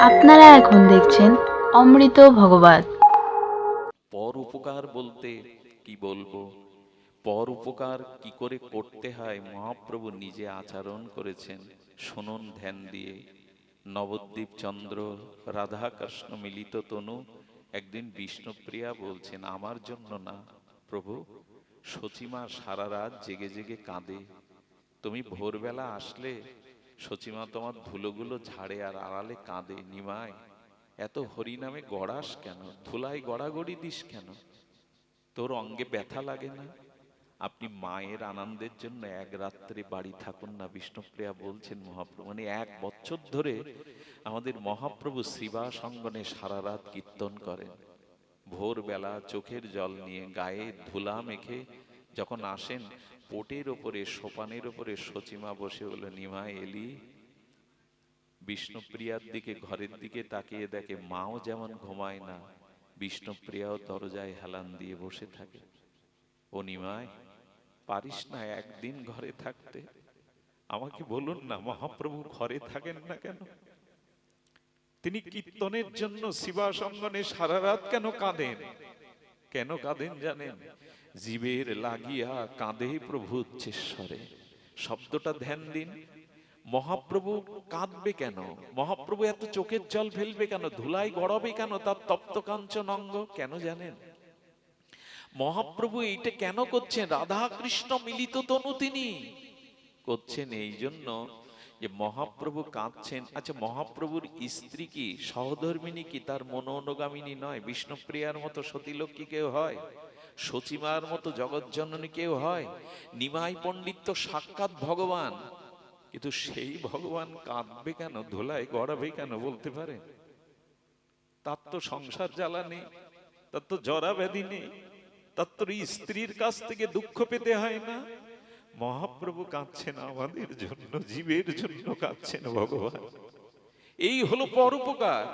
আপনারা এখন দেখছেন অমৃত ভগবত। পর উপকার বলতে কি বলব? পর উপকার কি করে করতে হয় মহাপ্রভু নিজে আচরণ করেছেন। শুনুন ধ্যান দিয়ে। নবদ্বীপ চন্দ্র, রাধাকৃষ্ণ মিলিত তনু, একদিন বিষ্ণুপ্রিয়া বলছেন, আমার জন্য না, প্রভু। সচিমা সারা রাত জেগে জেগে কাঁদে। তুমি ভোরবেলা আসলে সচিমা তোমার ধুলোগুলো ঝাড়ে আর আড়ালে কাঁদে নিমায় এত হরিনামে গড়াস কেন? ধুলায় গড়াগড়ি দিস কেন? তোর অঙ্গে ব্যথা লাগে না? আপনি মায়ের আনন্দের জন্য এক রাত্রে বাড়ি থাকুন না, বিষ্ণুপ্রিয়া বলছেন মহাপ্রভু। মানে এক বছর ধরে আমাদের মহাপ্রভু শিবা সঙ্গনে সারা রাত কীর্তন করেন। ভোরবেলা চোখের জল নিয়ে গায়ে ধুলা মেখে যখন আসেন পোটের ওপরে, সোপানের ওপরে সচিমা বসে হলো নিমায় এলি। বিষ্ণুপ্রিয়ার দিকে, ঘরের দিকে তাকিয়ে দেখে মাও যেমন ঘুমায় না, বিষ্ণুপ্রিয়াও দরজায় হেলান দিয়ে বসে থাকে। ও নিমায় পারিস না একদিন ঘরে থাকতে? আমাকে বলুন না, মহাপ্রভু ঘরে থাকেন না কেন? তিনি কীর্তনের জন্য শিবাসঙ্গনে সারা রাত কেন কাঁদেন? কেন কাঁদেন জানেন? জীবের লাগিয়া কাঁদে প্রভু উচ্চেশ্বরে শব্দটা ধ্যান দিন। মহাপ্রভু কাঁদবে কেন? মহাপ্রভু এত চোখের জল ফেলবে কেন? ধুলাই গড়াবে কেন? তার তপ্ত কাঞ্চন অঙ্গ কেন জানেন? মহাপ্রভু এইটা কেন করছেন? রাধা কৃষ্ণ মিলিত তনু তিনি। করছেন এই জন্য যে মহাপ্রভু কাঁদছেন। আচ্ছা মহাপ্রভুর স্ত্রী কি? সহধর্মিনী কি? তার মনোনগামিনী নয়? বিষ্ণুপ্রিয়ার মতো সতীলক্ষ্মী কেউ হয়? সচিমার মতো জগৎজননী কেউ হয়? নিমাই পণ্ডিত তো সাক্ষাৎ ভগবান। কিন্তু সেই ভগবান কাঁদবে কেন? ধোলায় গড়াবে কেন বলতে পারে? তার তো সংসার জ্বালা নেই তার তো জরা ব্যাধি নেই, তার তো স্ত্রীর কাছ থেকে দুঃখ পেতে হয় না। মহাপ্রভু কাঁদছেন আমাদের জন্য, জীবের জন্য কাঁদছেন ভগবান। এই হলো পরোপকার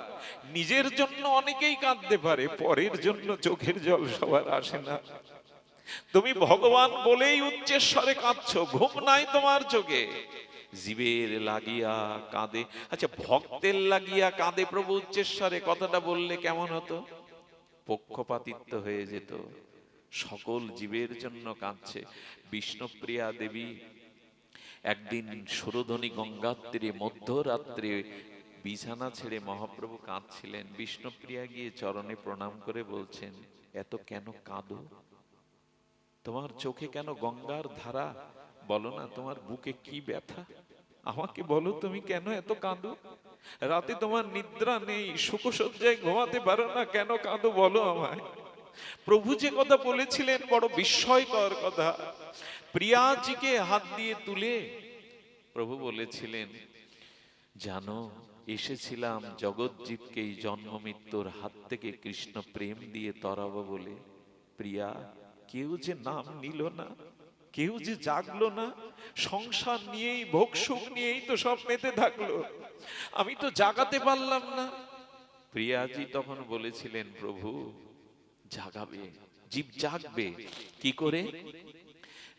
নিজের জন্য অনেকেই কাঁদতে পারে, পরের জন্য চোখের জল সবার আসে না। তুমি ভগবান বলেই উচ্চেশ্বরে কাঁদছ, ঘুম নাই তোমার চোখে। জীবের লাগিয়া কাঁদে আচ্ছা ভক্তের লাগিয়া কাঁদে প্রভু উচ্চেশ্বরে কথাটা বললে কেমন হতো? পক্ষপাতিত্ব হয়ে যেত। সকল জীবের জন্য কাঁদছে। বিষ্ণুপ্রিয়া দেবী একদিন সুরধনী গঙ্গার তীরে মধ্যরাত্রে বিছানা ছেড়ে মহাপ্রভু কাঁদছিলেন। বিষ্ণুপ্রিয়া গিয়ে চরণে প্রণাম করে বলছেন, এত কেন কাঁদো? তোমার চোখে কেন গঙ্গার ধারা? বলো না, তোমার বুকে কি ব্যথা? আমাকে বলো তুমি কেন এত কাঁদো? রাতে তোমার নিদ্রা নেই সুখসজ্জায় ঘুমাতে পারো না, কেন কাঁদো বলো আমায়? প্রভু যে কথা বলেছিলেন, বড় বিস্ময়কর কথা। প্রিয়াজিকে হাত দিয়ে তুলে প্রভু বলেছিলেন, জানো এসেছিলাম জগৎজীবকে এই জন্ম মৃত্যুর হাত থেকে কৃষ্ণ প্রেম দিয়ে তরাবো বলে। প্রিয়া, কেউ যে নাম নিল না, কেউ যে জাগলো না, সংসার নিয়েই, ভোগ সুখ নিয়েই তো সব মেতে থাকল। আমি তো জাগাতে পারলাম না। প্রিয়াজি তখন বলেছিলেন, প্রভু, জাগাবে, জীব জাগবে, কি করে?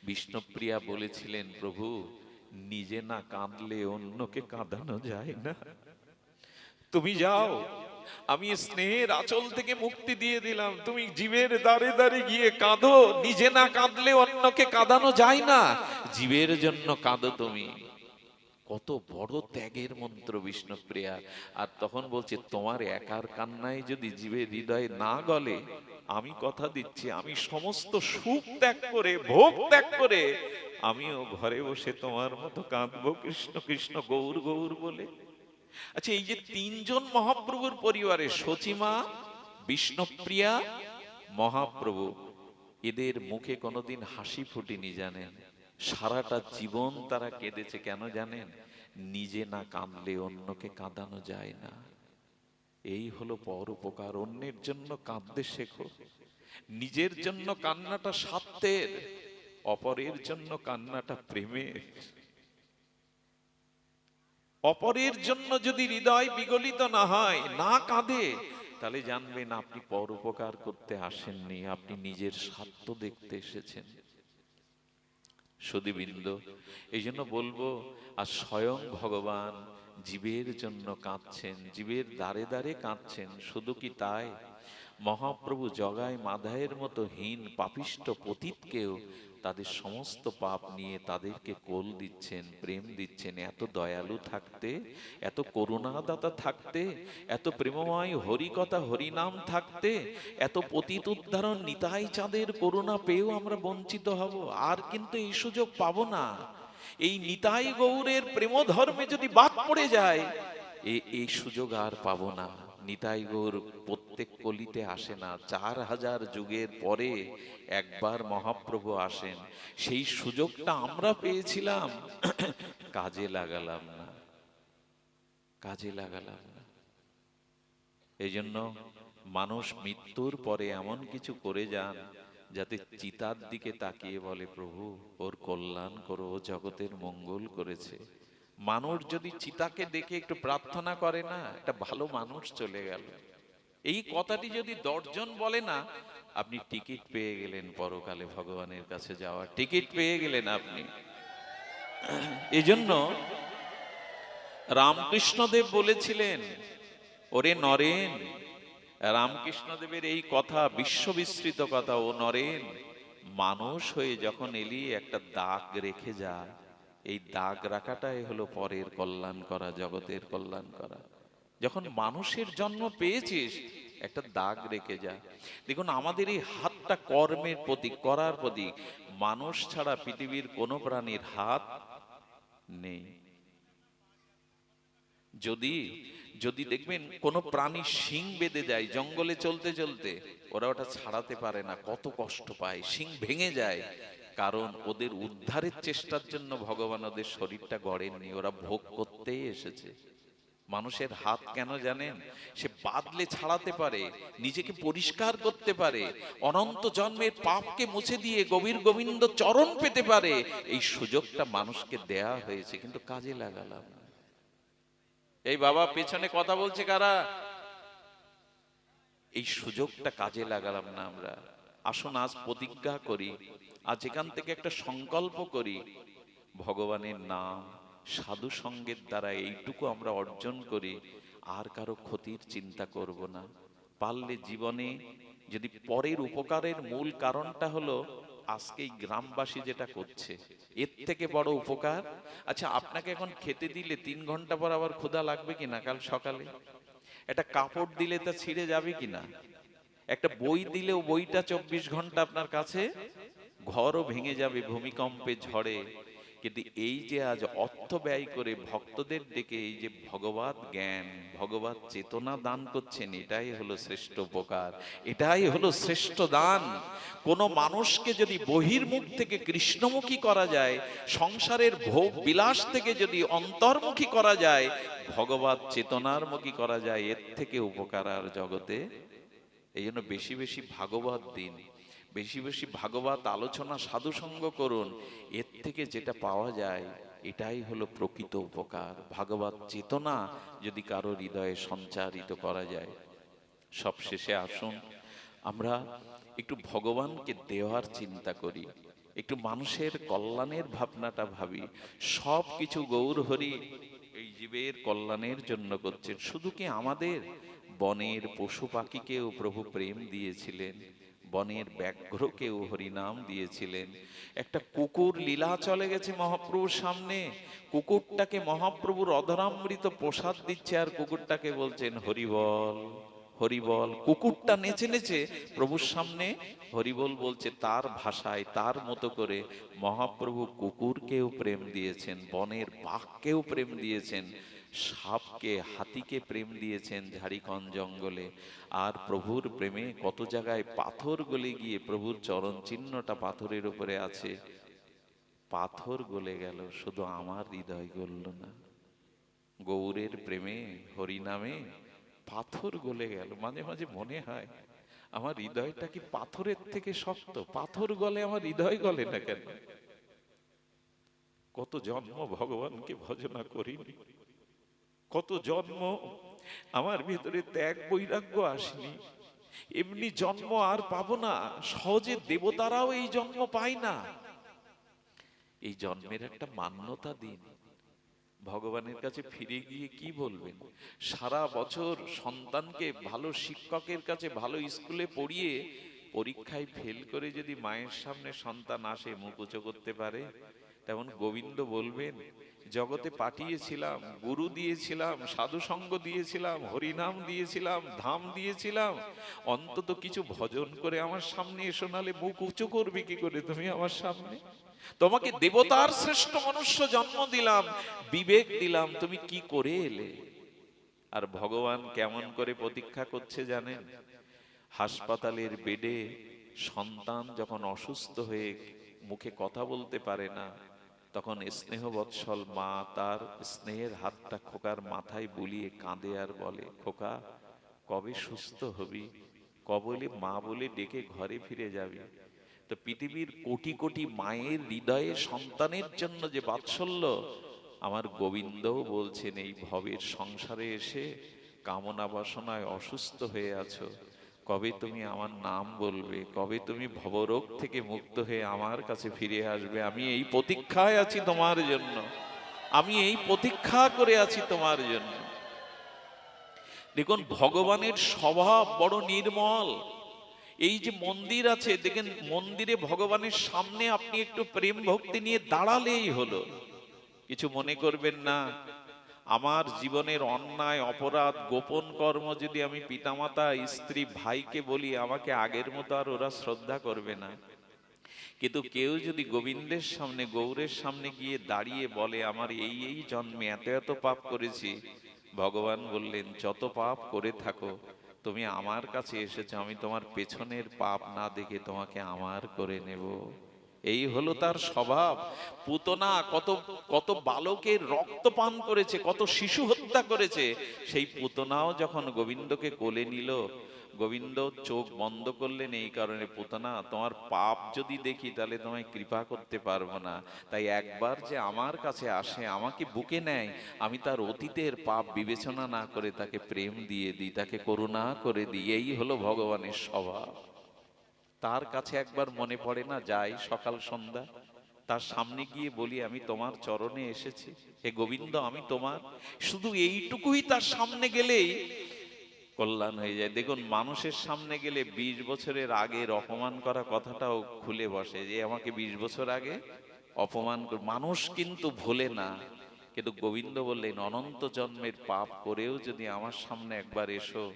বিষ্ণুপ্রিয়া বলেছিলেন, প্রভু, নিজে না কাঁদলে অন্যকে কাঁদানো যায় না। তুমি যাও। আমি স্নেহের আচল থেকে মুক্তি দিয়ে দিলাম। তুমি জীবের দাঁড়ে দাঁড়ে গিয়ে কাঁদো। নিজে না কাঁদলে অন্যকে কাঁদানো যায় না। জীবের জন্য কাঁদো তুমি। কত বড় ত্যাগের মন্ত্র বিষ্ণুপ্রিয়া আর তখন বলছে তোমার একার কান্নায় যদি জীবের হৃদয় না গলে আমি কথা দিচ্ছি আমি সমস্ত সুখ ত্যাগ করে ভোগ ত্যাগ করে আমিও ঘরে বসে তোমার মতো কাঁদবো কৃষ্ণ কৃষ্ণ গৌর গৌর বলে। আচ্ছা এই যে তিনজন মহাপ্রভুর পরিবারে সচিমা বিষ্ণুপ্রিয়া, মহাপ্রভু, এদের মুখে কোনোদিন হাসি ফুটেনি জানেন? সারাটা জীবন তারা কেঁদেছে কেন জানেন? নিজে না কাঁদলে অন্যকে কাঁদানো যায় না। এই হলো পরোপকার অন্যের জন্য কাঁদতে শেখো। নিজের জন্য কান্নাটা সত্যের, অপরের জন্য কান্নাটা প্রেমের। অপরের জন্য যদি হৃদয় বিগলিত না হয়, না কাঁদে, তাহলে জানবেন আপনি পরোপকার করতে আসেননি, আপনি নিজের স্বার্থ দেখতে এসেছেন। সুদীবৃন্দ এই জন্য বলব, আর স্বয়ং ভগবান জীবের জন্য কাঁদছেন, জীবের দ্বারে দ্বারে কাঁদছেন, শুধু কি তাই? মহাপ্রভু জগায় মাধায়ের মতো হীন পাপিষ্ট পতীতকেও তাদের সমস্ত পাপ নিয়ে তাদেরকে কোল দিচ্ছেন, প্রেম দিচ্ছেন, এত দয়ালু থাকতে, এত করুণাদাতা থাকতে, এত প্রেমময় হরিকথা, হরিনাম থাকতে, এত পতিত উদ্ধারণ, নিতাই চাঁদের করুণা পেয়েও আমরা বঞ্চিত হব। আর কিন্তু এই সুযোগ পাবো না। এই নিতাই গৌরের প্রেম ধর্মে যদি বাদ পড়ে যায় এই সুযোগ আর পাবো না। নিতাই গৌর প্রত্যেক কলিতে আসে না। চার হাজার যুগের পরে একবার মহাপ্রভু আসেন। সেই সুযোগটা আমরা পেয়েছিলাম। কাজে লাগালাম না। কাজে লাগালাম না। এই জন্য মানুষ মৃত্যুর পরে এমন কিছু করে যান, যাতে চিতার দিকে তাকিয়ে বলে, প্রভু, ওর কল্যাণ করো জগতের মঙ্গল করেছে। মানুষ যদি চিতাকে দেখে একটু প্রার্থনা করে না, একটা ভালো মানুষ চলে গেল। এই কথাটি যদি দশজন বলে না, আপনি টিকিট পেয়ে গেলেন পরকালে ভগবানের কাছে যাওয়ার টিকিট পেয়ে গেলেন আপনি। এজন্য জন্য রামকৃষ্ণদেব বলেছিলেন, ওরে নরেন, রামকৃষ্ণদেবের এই কথা বিশ্ববিস্তৃত কথা, ও নরেন, মানুষ হয়ে যখন এলি একটা দাগ রেখে যা। এই দাগ রাখাটাই হলো পরের কল্যাণ করা, জগতের কল্যাণ করা। যখন মানুষের জন্ম পেয়েছিস, একটা দাগ রেখে যা। দেখুন, আমাদের এই হাতটা কর্মের প্রতীক, করার প্রতীক। মানুষ ছাড়া পৃথিবীর কোনো প্রাণীর হাত নেই। যদি যদি দেখবেন কোনো প্রাণী শিং বেঁধে যায়, জঙ্গলে চলতে চলতে ওরা ওটা ছাড়াতে পারে না, কত কষ্ট পায়, শিং ভেঙে যায়। কারণ ওদের উদ্ধারের চেষ্টার জন্য ভগবান ওদের শরীরটা গড়েননি, ওরা ভোগ করতেই এসেছে। মানুষের হাত কেন জানেন? সে বাদলে ছাড়াতে পারে, নিজেকে পরিষ্কার করতে পারে, অনন্ত জন্মের পাপকে মুছে দিয়ে গভীর গোবিন্দ চরণ পেতে পারে। এই সুযোগটা মানুষকে দেয়া হয়েছে, কিন্তু কাজে লাগালাম। এই বাবা পেছনে কথা বলছে কারা? এই সুযোগটা কাজে লাগালাম না আমরা। আসুন, আজ প্রতিজ্ঞা করি, আজ এখান থেকে একটা সংকল্প করি, ভগবানের নাম সাধু সঙ্গের দ্বারা এইটুকু আমরা অর্জন করি, আর কারও ক্ষতির চিন্তা করব না। পারলে জীবনে যদি পরের উপকারের মূল কারণটা হলো, আজকে এই গ্রামবাসী যেটা করছে, এর থেকে বড় উপকার? আচ্ছা আপনাকে এখন খেতে দিলে তিন ঘণ্টা পর আবার ক্ষুধা লাগবে কিনা কাল সকালে? একটা কাপড় দিলে তা ছিঁড়ে যাবে কিনা? একটা বই দিলেও বইটা চব্বিশ ঘণ্টা আপনার কাছে ঘরও ভেঙে যাবে, ভূমিকম্পে ঝড়ে। কিন্তু এই যে আজ অর্থ ব্যয় করে ভক্তদের ডেকে এই যে ভগবত জ্ঞান, ভগবত চেতনা দান করছেন, এটাই হলো শ্রেষ্ঠ উপকার, এটাই হলো শ্রেষ্ঠ দান। কোন মানুষকে যদি বহির্মুখ থেকে কৃষ্ণমুখী করা যায়, সংসারের ভোগ বিলাস থেকে যদি অন্তর্মুখী করা যায়, ভগবত চেতনার মুখী করা যায়, এর থেকে উপকার আর জগতে। এই জন্য বেশি বেশি ভাগবত দিন। বেশি বেশি ভাগবত আলোচনা সাধুসঙ্গ করুন। এর থেকে যেটা পাওয়া যায়, এটাই হলো প্রকৃত উপকার। ভাগবত চেতনা যদি কারও হৃদয়ে সঞ্চারিত করা যায়। সব শেষে আসুন, আমরা একটু ভগবানকে দেওয়ার চিন্তা করি। একটু মানুষের কল্যাণের ভাবনাটা ভাবি। সব কিছু গৌর হরি, এই জীবের কল্যাণের জন্য করছেন। শুধু কি আমাদের বনের পশু পাখিকেও প্রভু প্রেম দিয়েছিলেন? বনের ব্যাঘ্রকেও হরিনাম দিয়েছিলেন। একটা কুকুর লীলা চলে গেছে মহাপ্রভুর সামনে। কুকুরটাকে মহাপ্রভুর অধরামৃত প্রসাদ দিচ্ছে আর কুকুরটাকে বলছেন, হরিবল হরিবল। কুকুরটা নেচে নেচে প্রভুর সামনে হরিবল বলছে, তার ভাষায়, তার মতো করে মহাপ্রভু কুকুরকেও প্রেম দিয়েছেন, বনের বাঘকেও প্রেম দিয়েছেন। সাপকে, হাতিকে প্রেম দিয়েছেন ঝাড়িকন জঙ্গলে। আর প্রভুর প্রেমে কত জায়গায় পাথর গলে গিয়ে প্রভুর চরণ চিহ্নটা পাথরের উপরে আছে। পাথর গলে গেল, শুধু আমার হৃদয় গলল না। গৌরের প্রেমে, হরিনামে পাথর গলে গেল, মাঝে মাঝে মনে হয়, আমার হৃদয়টা কি পাথরের থেকে শক্ত? পাথর গলে আমার হৃদয় গলে না কেন? কত জন্ম ভগবানকে ভজনা করিনি। কত জন্ম? আমার ভিতরে ত্যাগ বৈরাগ্য আসেনি। এমনি জন্ম আর পাবো না, সহজে দেবতারাও এই জন্ম পায় না। এই জন্মের একটা মান্যতা দিন। ভগবানের কাছে ফিরে গিয়ে কি বলবেন? সারা বছর সন্তানকে ভালো শিক্ষকের কাছে, ভালো স্কুলে পড়িয়ে পরীক্ষায় ফেল করে যদি মায়ের সামনে সন্তান আসে মুখ উঁচু করতে পারে? তেমন গোবিন্দ বলবেন জগতে পাঠিয়েছিলাম, গুরু দিয়েছিলাম সাধু সঙ্গ দিয়েছিলাম, হরিনাম দিয়েছিলাম, ধাম দিয়েছিলাম। অন্তত কিছু ভজন করে আমার সামনে এসো, নালে মুখ উঁচু করবে কি করে তুমি আমার সামনে? তোমাকে দেবতার শ্রেষ্ঠ মনুষ্য জন্ম দিলাম, বিবেক দিলাম, তুমি কি করে এলে? আর ভগবান কেমন করে প্রতীক্ষা করছে জানেন? হাসপাতালের বেডে সন্তান যখন অসুস্থ হয়ে মুখে কথা বলতে পারে না তখন স্নেহ বৎসল মা তার স্নেহের হাতটা খোকার মাথায় বুলিয়ে কাঁদে আর বলে, খোকা, কবে সুস্থ হবি? কবলে মা বলে ডেকে ঘরে ফিরে যাবি। তো পৃথিবীর কোটি কোটি মায়ের হৃদয়ে সন্তানের জন্য যে বাৎসল্য, আমার গোবিন্দও বলছেন, এই ভবের সংসারে এসে কামনা বাসনায় অসুস্থ হয়ে আছো। কবে তুমি আমার নাম বলবে? কবে তুমি ভবরোগ থেকে মুক্ত হয়ে আমার কাছে ফিরে আসবে? আমি এই প্রতীক্ষায় আছি তোমার জন্য। আমি এই প্রতীক্ষা করে আছি তোমার জন্য। দেখুন, ভগবানের স্বভাব বড় নির্মল। এই যে মন্দির আছে, দেখেন, মন্দিরে ভগবানের সামনে আপনি একটু প্রেম ভক্তি নিয়ে দাঁড়ালেই হলো। কিছু মনে করবেন না। আমার জীবনের অন্যায়, অপরাধ, গোপন কর্ম যদি আমি পিতামাতা, স্ত্রী, ভাইকে বলি, আমাকে আগের মতো আর ওরা শ্রদ্ধা করবে না। কিন্তু কেউ যদি গোবিন্দের সামনে, গৌরের সামনে গিয়ে দাঁড়িয়ে বলে, আমার এই এই জন্মে এত এত পাপ করেছি। ভগবান বললেন, যত পাপ করে থাকো, তুমি আমার কাছে এসেছ, আমি তোমার পেছনের পাপ না দেখে তোমাকে আমার করে নেব। এই হলো তার স্বভাব। পুতনা কত কত বালকের রক্ত পান করেছে, কত শিশু হত্যা করেছে। সেই পুতনাও যখন গোবিন্দকে কোলে নিল, গোবিন্দ চোখ বন্ধ করলেন, এই কারণে পুতনা, তোমার পাপ যদি দেখি তাহলে তোমায় কৃপা করতে পারব না। তাই একবার যে আমার কাছে আসে, আমাকে বুকে নেয়, আমি তার অতীতের পাপ বিবেচনা না করে তাকে প্রেম দিয়ে দিই, তাকে করুণা করে দিই, এই হলো ভগবানের স্বভাব। তার কাছে একবার মনে পড়ে না, যাই সকাল সন্ধ্যা। তার সামনে গিয়ে বলি, আমি তোমার চরণে এসেছি। হে গোবিন্দ, আমি তোমার। শুধু এইটুকুই তার সামনে গেলেই কল্যাণ হয়ে যায়। দেখুন, মানুষের সামনে গেলে ২০ বছরের আগের অপমান করা কথাটাও খুলে বসে যে, আমাকে ২০ বছর আগে অপমান মানুষ কিন্তু ভোলে না। কিন্তু গোবিন্দ বললেন, অনন্ত জন্মের পাপ করেও যদি আমার সামনে একবার এসো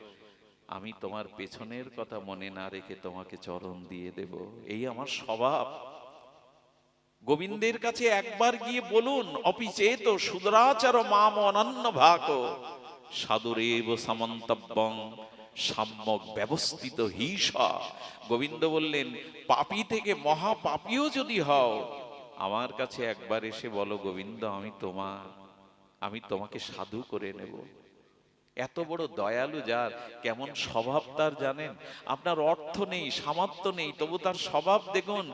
আমি তোমার পেছনের কথা মনে না রেখে তোমাকে চরণ দিয়ে দেব। এই আমার স্বভাব। গোবিন্দের কাছে একবার গিয়ে বলুন অপিচেত সুদরাচার মাম অনন্য ভাগ। সাদুরেব সামন্তব্যং। সাম্যক ব্যবস্থিত হিসা। গোবিন্দ বললেন পাপি থেকে মহা পাপীও যদি হও আমার কাছে একবার এসে বলো গোবিন্দ আমি তোমার আমি তোমাকে সাধু করে নেব। এত বড় দয়ালু যার, কেমন স্বভাব তার জানেন? আপনার অর্থ নেই, সামর্থ্য নেই, তবু তার স্বভাব দেখুন,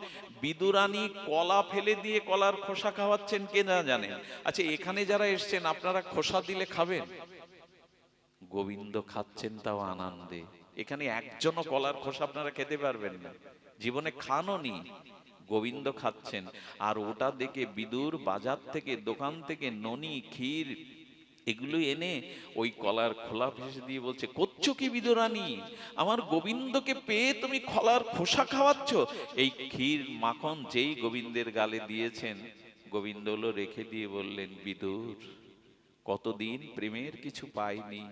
বিদুরানি কলা ফেলে দিয়ে কলার খোসা খাওয়াচ্ছেন কে না জানেন আচ্ছা এখানে যারা এসছেন, আপনারা খোসা দিলে খাবেন? গোবিন্দ খাচ্ছেন তাও আনন্দে। এখানে একজনও কলার খোসা আপনারা খেতে পারবেন না। জীবনে খানও নি, গোবিন্দ খাচ্ছেন। আর ওটা দেখে বিদুর বাজার থেকে, দোকান থেকে ননি, ক্ষীর এগুলো এনে ওই কলার খোলা ভেসে দিয়ে বলছে, করছ কি বিদুরানি? আমার গোবিন্দকে পেয়ে তুমি খলার খোসা খাওয়াচ্ছ? এই ক্ষীর মাখন যেই গোবিন্দের গালে দিয়েছেন, গোবিন্দ রেখে দিয়ে বললেন, বিদুর, কতদিন প্রেমের কিছু পাইনি।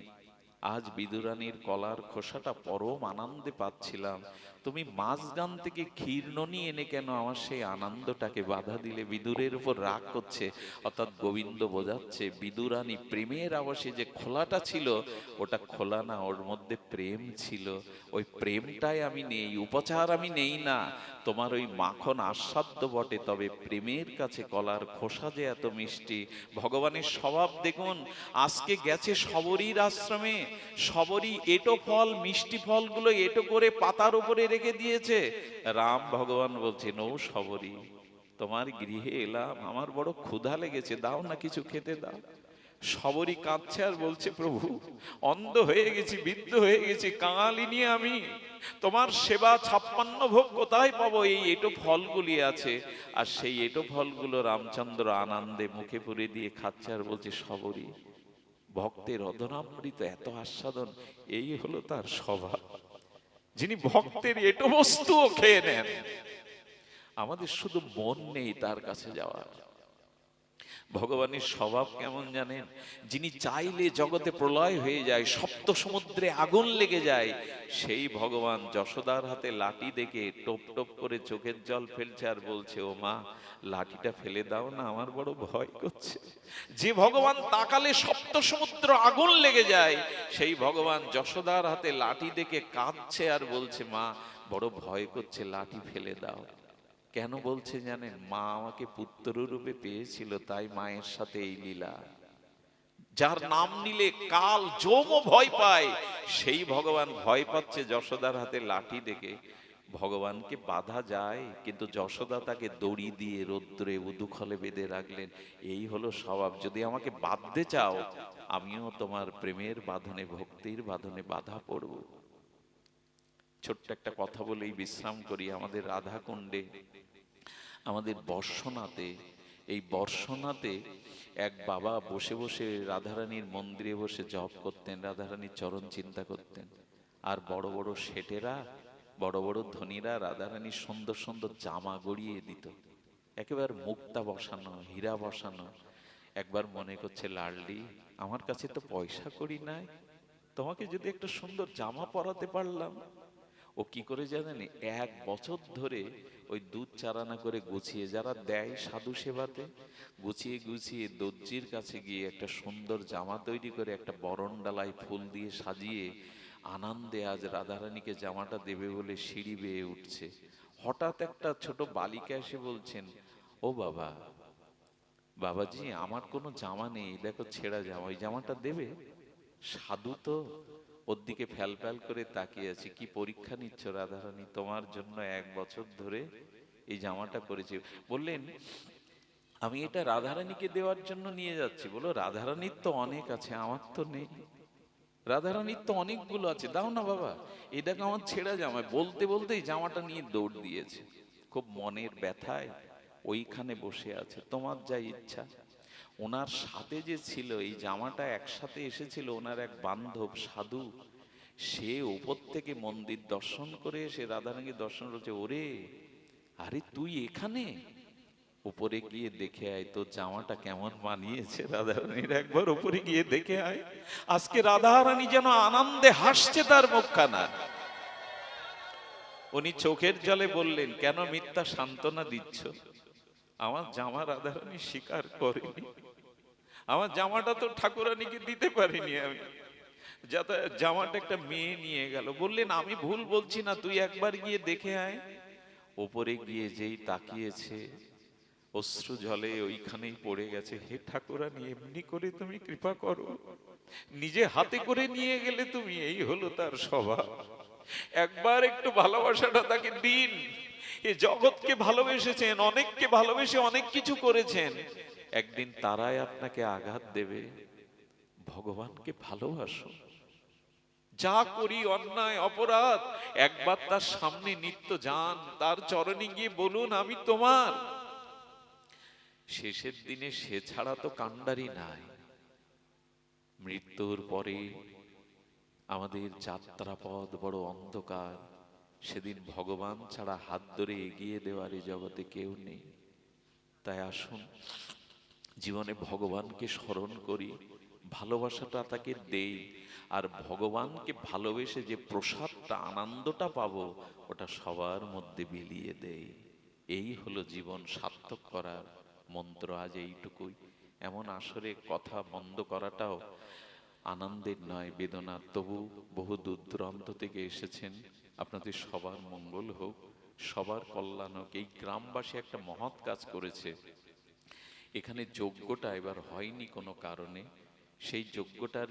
আজ বিদুরানির কলার খোসাটা পরম আনন্দে পাচ্ছিলাম। তুমি মাঝগান থেকে ক্ষীর্ণনি এনে কেন আমার সেই আনন্দটাকে বাধা দিলে? বিদুরের উপর রাগ করছে, অর্থাৎ গোবিন্দ বোঝাচ্ছে, বিদুরানি প্রেমের আবাসে যে খোলাটা ছিল, ওটা খোলা না, ওর মধ্যে প্রেম ছিল। ওই প্রেমটাই আমি নেই, উপচার আমি নেই না। তোমার ওই মাখন আস্বাদ্য বটে, তবে প্রেমের কাছে কলার খোসা যে এত মিষ্টি। ভগবানের স্বভাব দেখুন, আজকে গেছে সবরীর আশ্রমে। সবরই এটো ফল, মিষ্টি ফলগুলো এটো করে পাতার উপরে রেখে দিয়েছে। রাম ভগবান বলছেন ও সবরী তোমার গৃহে এলাম, আমার বড় ক্ষুধা লেগেছে, দাও না কিছু খেতে দাও। সবরই কাঁদছে আর বলছে, প্রভু, অন্ধ হয়ে গেছি, বিদ্ধ হয়ে গেছি কাঙালি নিয়ে আমি। তোমার সেবা ছাপ্পান্ন ভোগ কোথায় পাবো? এই এটো ফলগুলি আছে। আর সেই এটো ফলগুলো রামচন্দ্র আনন্দে মুখে পুরে দিয়ে খাচ্ছে আর বলছে সবরই ভক্তের অদনামৃত এত আস্বাদন, এই হলো তার স্বভাব। যিনি ভক্তের এটো বস্তুও খেয়ে নেন। আমাদের শুধু মন নেই তার কাছে যাওয়ার। ভগবানের স্বভাব কেমন জানেন? যিনি চাইলে জগতে প্রলয় হয়ে যায়, সপ্ত সমুদ্রে আগুন লেগে যায়, সেই ভগবান যশোদার হাতে লাঠি দেখে টপ টপ করে চোখের জল ফেলছে আর বলছে, ও মা, লাঠিটা ফেলে দাও না, আমার বড় ভয় করছে। যে ভগবান তাকালে সপ্ত সমুদ্র আগুন লেগে যায়, সেই ভগবান যশোদার হাতে লাঠি দেখে কাঁদছে আর বলছে, মা, বড় ভয় করছে, লাঠি ফেলে দাও। কেন বলছে জানেন? মা আমাকে পুত্র রূপে পেয়েছিল, তাই মায়ের সাথে এই লীলা। যার নাম নিলে কাল যমও ভয় পায়। সেই ভগবান ভয় পাচ্ছে যশোদার হাতে লাঠি দেখে। ভগবানকে বাধা যায়, কিন্তু যশোদা তাকে দড়ি দিয়ে রৌদ্রে উদুখলে বেঁধে রাখলেন। এই হলো স্বভাব। যদি আমাকে বাঁধতে চাও, আমিও তোমার প্রেমের বাঁধনে, ভক্তির বাঁধনে বাধা পড়ব। ছোট্ট একটা কথা বলেই বিশ্রাম করি আমাদের রাধা কুণ্ডে আমাদের বর্ষনাতে, এই বর্ষনাতে এক বাবা বসে বসে রাধারানীর মন্দিরে বসে জপ করতেন, রাধারানীর চরণ চিন্তা করতেন। আর বড় বড় শেটেরা বড় বড় ধনীরা রাধারানীর সুন্দর সুন্দর জামা গড়িয়ে দিত। একেবারে মুক্তা বসানো, হীরা বসানো। একবার মনে করছে লাডলি আমার কাছে তো পয়সা করি নাই। তোমাকে যদি একটা সুন্দর জামা পরাতে পারলাম। ও কি করে জানেন, এক বছর ধরে ওই দুধ চারানা করে গুছিয়ে, যারা দেয় সাধু সেবাতে, গুছিয়ে গুছিয়ে দর্জির কাছে গিয়ে একটা সুন্দর জামা তৈরি করে, একটা বরণ ডালায় ফুল দিয়ে সাজিয়ে আনন্দে আজ রাধারানীকে জামাটা দেবে বলে সিঁড়ি বেয়ে উঠছে। হঠাৎ একটা ছোট বালিকা এসে বলছেন, ও বাবা, বাবাজি, আমার কোনো জামা নেই, দেখো ছেঁড়া জামা, ওই জামাটা দেবে? সাধু তো ওর দিকে ফ্যাল ফ্যাল করে তাকিয়ে আছে। কি পরীক্ষা নিচ্ছ রাধারানী? তোমার জন্য এক বছর ধরে এই জামাটা করেছি বললেন, আমি এটা রাধারানীকে দেওয়ার জন্য নিয়ে যাচ্ছি। বলো, রাধারানীর তো অনেক আছে, আমার তো নেই। রাধারানীর তো অনেকগুলো আছে। দাও না বাবা দেখো আমার ছেঁড়া জামায় বলতে বলতেই জামাটা নিয়ে দৌড় দিয়েছে। খুব মনের ব্যথায় ওইখানে বসে আছে। তোমার যা ইচ্ছা। ওনার সাথে যে ছিল, এই জামাটা একসাথে এসেছিল ওনার এক বান্ধব সাধু। সে উপর থেকে মন্দির দর্শন করে এসে রাধারানীকে দর্শন করছে, ওরে, আরে তুই এখানে? উপরে গিয়ে দেখে আয়, তোর জামাটা কেমন মানিয়েছে রাধারানীর? একবার উপরে গিয়ে দেখে আয়, আজকে রাধারানী যেন আনন্দে হাসছে তার মুখখানা। উনি চোখের জলে বললেন, কেন মিথ্যা সান্ত্বনা দিচ্ছ? আমার জামা রাধারানী স্বীকার করেনি। আমার জামাটা তো ঠাকুরানীকে দিতে পারিনি আমি। যাতে জামাটা একটা মেয়ে নিয়ে গেল। বললেন, আমি ভুল বলছি না, তুই একবার গিয়ে দেখে আয়। ওপরে গিয়ে যেই তাকিয়েছে, অশ্রু জলে ওইখানেই পড়ে গেছে। হে ঠাকুরানি, এমনি করে তুমি কৃপা করো। নিজে হাতে করে নিয়ে গেলে তুমি, এই হলো তার স্বভাব। একবার একটু ভালোবাসাটা তাকে দিন। এ জগৎকে ভালোবেসেছেন, অনেককে ভালোবেসে অনেক কিছু করেছেন। একদিন তারাই আপনাকে আঘাত দেবে। ভগবানকে ভালোবাসো। যা করি অন্যায়, অপরাধ, একবার তার সামনে নিত্য যান, তার চরণে গিয়ে বলুন, আমি তোমার। শেষের দিনে সে ছাড়া তো কাণ্ডারি নাই। মৃত্যুর পরে আমাদের যাত্রাপথ বড় অন্ধকার। সেদিন ভগবান ছাড়া হাত ধরে এগিয়ে দেওয়ার এই জগতে কেউ নেই। তাই আসুন জীবনে ভগবানকে স্মরণ করি, ভালোবাসাটা তাকে দেই, আর ভগবানকে ভালোবেসে যে প্রসাদটা, আনন্দটা পাবো, ওটা সবার মধ্যে বিলিয়ে দেই। এই হলো জীবন সার্থক করার মন্ত্র আজ এইটুকুই। এমন আসরে কথা বন্ধ করাটাও আনন্দের নয়, বেদনা। তবু বহু দূর দূরান্ত থেকে এসেছেন, আপনাদের সবার মঙ্গল হোক, সবার কল্যাণ হোক। এই গ্রামবাসী একটা মহৎ কাজ করেছে। এখানে যোগ্যটা এবার হয়নি কোনো কারণে। সেই যোগ্যটার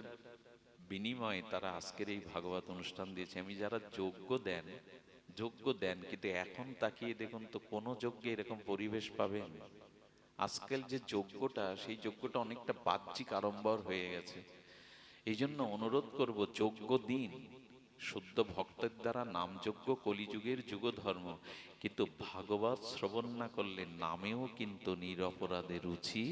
বিনিময়ে তারা আজকের এই ভাগবত অনুষ্ঠান দিয়েছে। আমি যারা যোগ্য দেন যোগ্য দেন, কিন্তু এখন তাকিয়ে দেখুন তো কোনো যোগ্যে এরকম পরিবেশ পাবেন। আজকাল যে যজ্ঞটা সেই যজ্ঞটা অনেকটা বাহ্যিক আড়ম্বর হয়ে গেছে। এই জন্য অনুরোধ করব যজ্ঞ দিন শুদ্ধ ভক্তের দ্বারা নামযোগ্য কলিযুগের যুগ ধর্ম কিন্তু ভাগবত শ্রবণ না করলে নামেও কিন্তু নিরপরাধের রুচি